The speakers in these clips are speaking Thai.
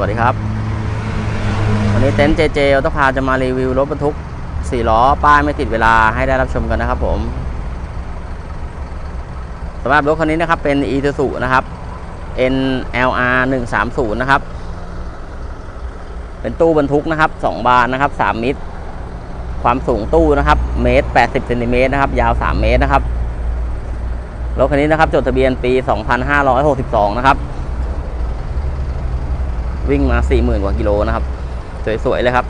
วัสดีครับ วันนี้เต็นท์เจเจออโตพาจะมารีวิวรถบรรทุก4ล้อ ป้ายไม่ติดเวลาให้ได้รับชมกันนะครับผมสำหรับรถคันนี้นะครับเป็น e t s u นะครับ NLR 130นะครับ เป็นตู้บรรทุกนะครับ2บานนะครับ3มิตร ความสูงตู้นะครับเมตร80เซนติเมตรนะครับ ยาว 3 เมตรนะครับรถคันนี้นะครับจดทะเบียนปี 2562 นะครับ วิ่งมา40,000กว่ากิโลนะครับ สวย ๆ เลยครับ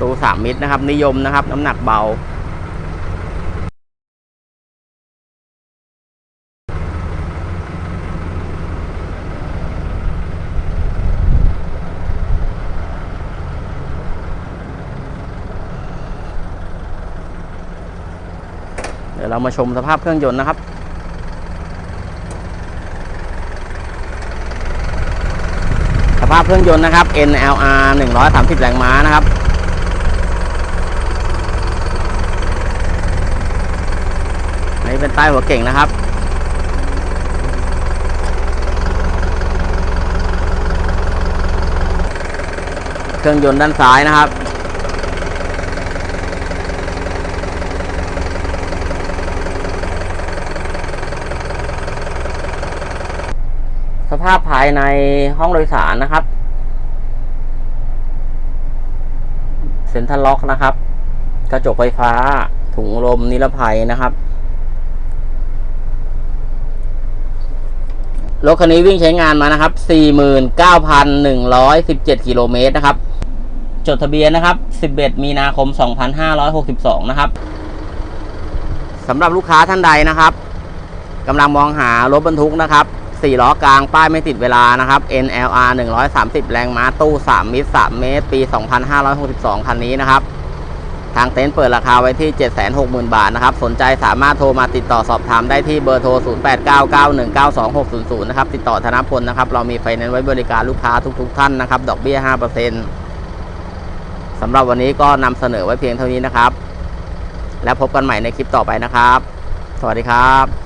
ตูสามมิตรนะครับ นิยมนะครับ น้ำหนักเบา ดี๋ยวเรามาชมสภาพเครื่องยนต์นะครับสภาพเครื่องยนต์นะครับ NLR 130 แรงม้านะครับ อันนี้เป็นใต้หัวเก่งนะครับ เครื่องยนต์ด้านซ้ายนะครับ ภาพภายในห้องโดยสารนะครับ เซ็นทรัลล็อกนะครับ กระจกไฟฟ้า ถุงลมนิรภัยนะครับ รถคันนี้วิ่งใช้งานมานะครับ 49,117 กิโลเมตรนะครับ จดทะเบียนนะครับ 11 มีนาคม 2562 นะครับสำหรับลูกค้าท่านใดนะครับกำลังมองหารถบรรทุกนะครับ 4ล้อกลางป้ายไม่ติดเวลานะครับ NLR 130 แรงม้าตู้ 3 มิตร 3 เมตร ปี 2562 คันนี้นะครับ ทางเต็นท์เปิดราคาไว้ที่ 760,000 บาทนะครับ สนใจสามารถโทรมาติดต่อสอบถามได้ที่เบอร์โทร 0899192600 นะครับ ติดต่อธนพลนะครับ เรามีไฟแนนซ์ไว้บริการลูกค้าทุก ๆ ท่านนะครับ ดอกเบี้ย 5%สำหรับวันนี้ก็นำเสนอไว้เพียงเท่านี้นะครับ แล้วพบกันใหม่ในคลิปต่อไปนะครับ สวัสดีครับ